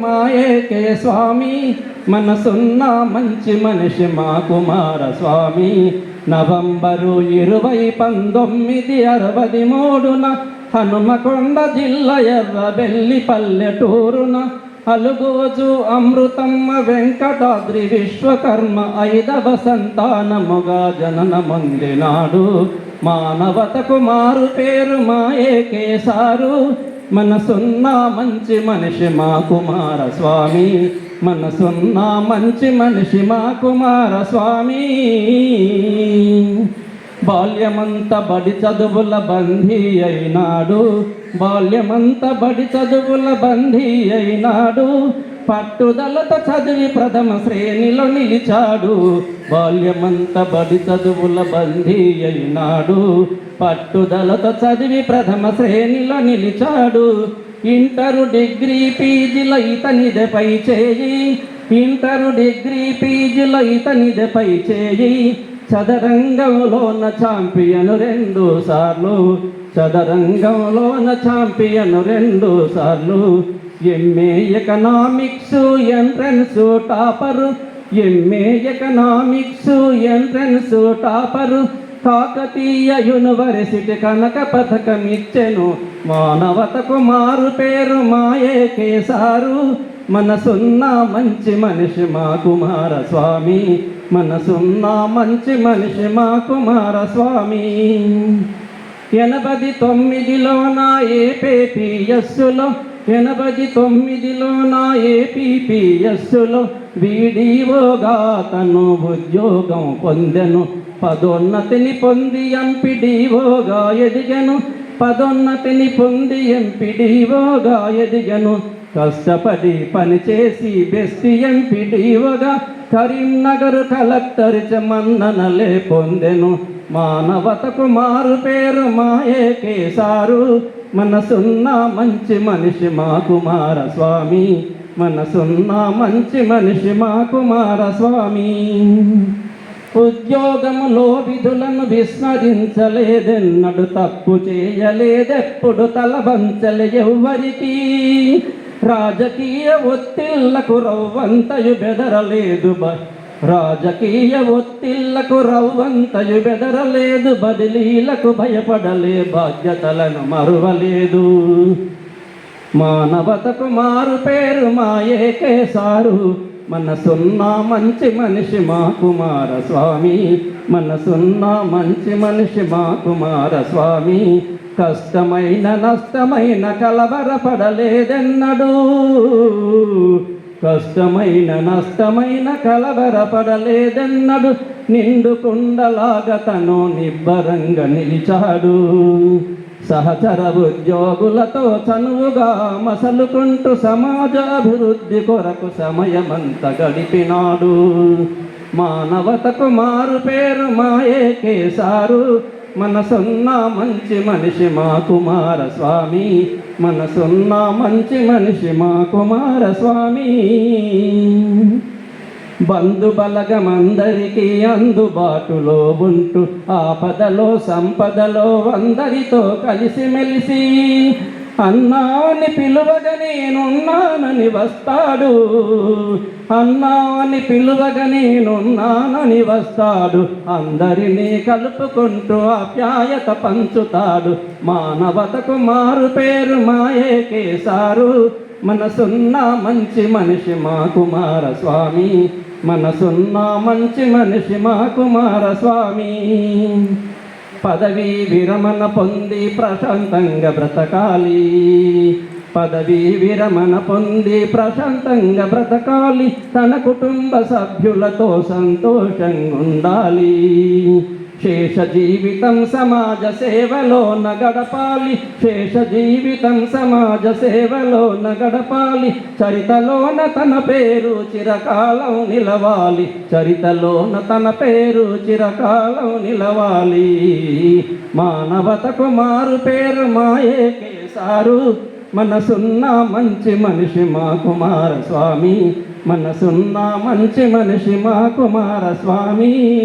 మాయేకే స్వామి మనసున్న మంచి మనిషి మా కుమార స్వామి. నవంబరు ఇరవై పంతొమ్మిది అరవది మూడున హనుమకొండ జిల్లా ఎర్రబెల్లి పల్లెటూరున అలుగోజు అమృతమ్మ వెంకటాద్రి విశ్వకర్మ ఐదవ సంతానముగా జనన పొందినాడు మానవతకు మారు పేరు మాయేకే సారు. మనసున్న మంచి మనిషి మా కుమార స్వామి. మనసున్న మంచి మనిషి మా కుమార స్వామి. బాల్యమంత బడి చదువుల బందీ అయినాడు. బాల్యమంత బడి చదువుల బందీ అయినాడు. పట్టుదలతో చదివి ప్రథమ శ్రేణిలో నిలిచాడు. బాల్యమంత బడి చదువుల బందీ అయినాడు. పట్టుదలతో చదివి ప్రథమ శ్రేణిలో నిలిచాడు. ఇంటరు డిగ్రీ పీజీల ఇతనిదేపై చేయి. ఇంటరు డిగ్రీ పీజీల ఇతనిదపై చేయి. చదరంగంలోన ఛాంపియన్ రెండు సార్లు చదరంగంలోన ఛాంపియన్ రెండు సార్లు. MA economics entrance topper. MA economics entrance topper. Kakatiya university కనక పథకం ఇచ్చెను మానవతకు మారు పేరు మాయే కేసారు. మనసున్న మంచి మనిషి మా కుమార స్వామి. మనసున్న మంచి మనిషి మా కుమార స్వామి. ఎనభై తొమ్మిదిలో నా ఏపీఎస్సులో ఎనభై తొమ్మిదిలో నా ఏపీఎస్సులో వీడియోగా తను ఉద్యోగం పొందెను. పదోన్నతిని పొంది ఎంపీడీఓగా ఎదిగను. పదోన్నతిని పొంది ఎంపీడీఓగా ఎదిగను. కష్టపడి పనిచేసి బెస్ట్ ఎంపీడీఓగా కరీంనగర్ కలెక్టర్ మన్ననలే పొందెను. మానవతకు మారు పేరు మాయే కేసారు మనసున్న మంచి మనిషి మా కుమార స్వామి. మనసున్న మంచి మనిషి మా కుమార స్వామి. ఉద్యోగములో విధులను విస్మరించలేదెన్నడు తప్పు చేయలేదెప్పుడు తలవంచలే ఎవ్వరికీ. రాజకీయ ఒత్తిళ్ళకు రవ్వంతయు బెదరలేదు బ. రాజకీయ ఒత్తిళ్ళకు రవ్వంతయు బెదరలేదు బదిలీలకు భయపడలే బాధ్యతలను మరువలేదు. మానవతకు మారు పేరు మాయేకే సారు. మనసున్న మంచి మనిషి మా కుమార స్వామి. మనసున్న మంచి మనిషి మా కుమార స్వామి. కష్టమైన నష్టమైన కలవరపడలేదెన్నడు కష్టమైన నష్టమైన కలవరపడలేదెన్నడు నిండు కుండలాగా తను నిబ్బరంగా నిలిచాడు. సహచర ఉద్యోగులతో చనువుగా మసలుకుంటూ సమాజాభివృద్ధి కొరకు సమయమంత గడిపినాడు. మానవతకు మారు పేరు మాయే కేసారు. మనసున్న మంచి మనిషి మా కుమార స్వామి. మనసున్న మంచి మనిషి మా కుమార స్వామి. బంధు బలగమందరికీ అందుబాటులో ఉంటూ. ఆపదలో సంపదలో అందరితో కలిసిమెలిసి అన్నాని పిలువగా నేనున్నానని వస్తాడు. అన్నాని పిలువగా నేనున్నానని వస్తాడు. అందరినీ కలుపుకుంటూ ఆప్యాయత పంచుతాడు. మానవతకు మారు పేరు మాయే కేసారు. మనసున్న మంచి మనిషి మా కుమార స్వామి. మనసున్న మంచి మనిషి మా కుమార స్వామి. పదవి విరమణ పొంది ప్రశాంతంగా బ్రతకాలి. పదవి విరమణ పొంది ప్రశాంతంగా బ్రతకాలి. తన కుటుంబ సభ్యులతో సంతోషంగా ఉండాలి శేష జీవితం సమాజ సేవలో నగడపాలి శేష జీవితం సమాజ సేవలో నగడపాలి చరితలోన తన పేరు చిరకాలం నిలవాలి. చరితలోన తన పేరు చిరకాలం నిలవాలి. మానవతకు మారు పేరు మాయే కేసారు. మనసున్న మంచి మనిషి మా కుమార స్వామి. మనసున్న మంచి మనిషి మా కుమార స్వామి.